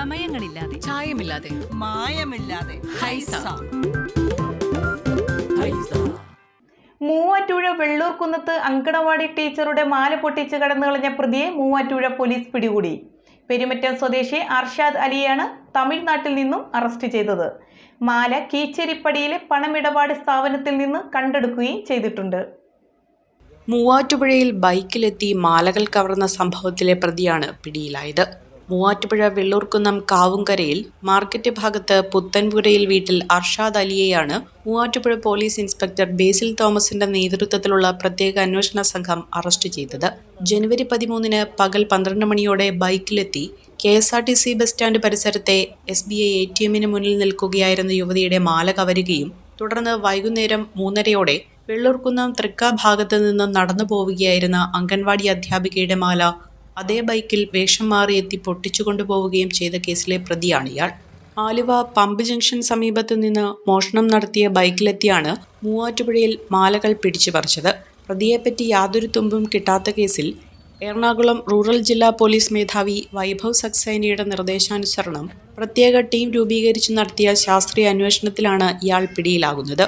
ചമയങ്ങളില്ലാതെ ചായമില്ലാതെ. മായമില്ലാതെ. ഹൈസ. മൂവാറ്റുപുഴ വെള്ളൂർക്കുന്നത്ത് അങ്കണവാടി ടീച്ചറുടെ മാല പൊട്ടിച്ച് കടന്നു കളഞ്ഞ പ്രതിയെ മൂവാറ്റുഴ പോലീസ് പിടികൂടി. പെരുമറ്റം സ്വദേശി അർഷാദ് അലിയാണ് തമിഴ്നാട്ടിൽ നിന്നും അറസ്റ്റ് ചെയ്തത്. മാല കീച്ചേരിപ്പടിയിലെ പണമിടപാട് സ്ഥാപനത്തിൽ നിന്ന് കണ്ടെടുക്കുകയും ചെയ്തിട്ടുണ്ട്. മൂവാറ്റുപുഴയിൽ ബൈക്കിലെത്തി മാലകൾ കവർന്ന സംഭവത്തിലെ പ്രതിയാണ് പിടിയിലായത്. മൂവാറ്റുപുഴ വെള്ളൂർക്കുന്നം കാവുംകരയിൽ മാർക്കറ്റ് ഭാഗത്ത് പുത്തൻപുരയിൽ വീട്ടിൽ അർഷാദ് അലിയെയാണ് മൂവാറ്റുപുഴ പോലീസ് ഇൻസ്പെക്ടർ ബേസിൽ തോമസിന്റെ നേതൃത്വത്തിലുള്ള പ്രത്യേക അന്വേഷണ സംഘം അറസ്റ്റ് ചെയ്തത്. ജനുവരി പതിമൂന്നിന് പകൽ പന്ത്രണ്ട് മണിയോടെ ബൈക്കിലെത്തി K S R T C bus stand പരിസരത്തെ S B I A T എമ്മിന് മുന്നിൽ നിൽക്കുകയായിരുന്ന യുവതിയുടെ മാല കവരുകയും തുടർന്ന് വൈകുന്നേരം മൂന്നരയോടെ വെള്ളൂർക്കുന്നം തൃക്ക ഭാഗത്ത് നിന്ന് നടന്നു പോവുകയായിരുന്ന അംഗൻവാടി അധ്യാപികയുടെ മാല അതേ ബൈക്കിൽ വേഷം മാറി എത്തി പൊട്ടിച്ചു കൊണ്ടുപോവുകയും ചെയ്ത കേസിലെ പ്രതിയാണ് ഇയാൾ. ആലുവ പമ്പ് ജംഗ്ഷൻ സമീപത്തു നിന്ന് മോഷണം നടത്തിയ ബൈക്കിലെത്തിയാണ് മൂവാറ്റുപുഴയിൽ മാലകൾ പിടിച്ചു പറിച്ചത്. പ്രതിയെപ്പറ്റി യാതൊരു തുമ്പും കിട്ടാത്ത കേസിൽ എറണാകുളം റൂറൽ ജില്ലാ പോലീസ് മേധാവി വൈഭവ് സക്സേനയുടെ നിർദ്ദേശാനുസരണം പ്രത്യേക ടീം രൂപീകരിച്ച് നടത്തിയ ശാസ്ത്രീയ അന്വേഷണത്തിലാണ് ഇയാൾ പിടിയിലാകുന്നത്.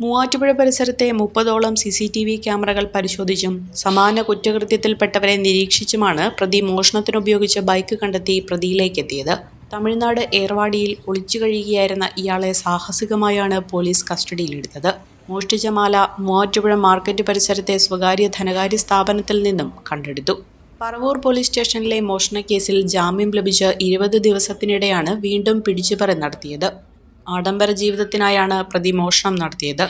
മൂവാറ്റുപുഴ പരിസരത്തെ മുപ്പതോളം സി സി ടി വി ക്യാമറകൾ പരിശോധിച്ചും സമാന കുറ്റകൃത്യത്തിൽപ്പെട്ടവരെ നിരീക്ഷിച്ചുമാണ് പ്രതി മോഷണത്തിനുപയോഗിച്ച ബൈക്ക് കണ്ടെത്തി പ്രതിയിലേക്കെത്തിയത്. തമിഴ്നാട് ഏർവാടിയിൽ ഒളിച്ചു കഴിയുകയായിരുന്ന ഇയാളെ സാഹസികമായാണ് പോലീസ് കസ്റ്റഡിയിലെടുത്തത്. മോഷ്ടിച്ച മാല മൂവാറ്റുപുഴ മാർക്കറ്റ് പരിസരത്തെ സ്വകാര്യ ധനകാര്യ സ്ഥാപനത്തിൽ നിന്നും കണ്ടെടുത്തു. പറവൂർ പോലീസ് സ്റ്റേഷനിലെ മോഷണക്കേസിൽ ജാമ്യം ലഭിച്ച് ഇരുപത് ദിവസത്തിനിടെയാണ് വീണ്ടും പിടിച്ചുപറി നടത്തിയത്. ആഡംബര ജീവിതത്തിനായാണ് പ്രതി മോഷണം നടത്തിയത്.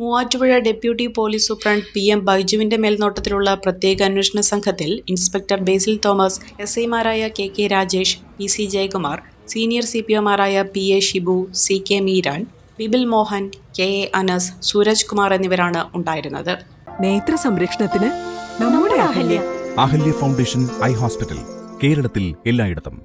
Muvattupuzha deputy police superintendent P M ബൈജുവിന്റെ മേൽനോട്ടത്തിലുള്ള പ്രത്യേക അന്വേഷണ സംഘത്തിൽ ഇൻസ്പെക്ടർ ബേസിൽ തോമസ് എസ് ഐമാരായ K K Rajesh P C Jayakumar senior C P ഒമാരായ P A Shibu C K Meeran Bibil Mohan K A Anas Sooraj Kumar എന്നിവരാണ് ഉണ്ടായിരുന്നത്. നേത്ര സംരക്ഷണത്തിന് നമ്മുടെ Ahalya. Ahalya foundation eye hospital കേരളത്തിൽ എല്ലായിടത്തും.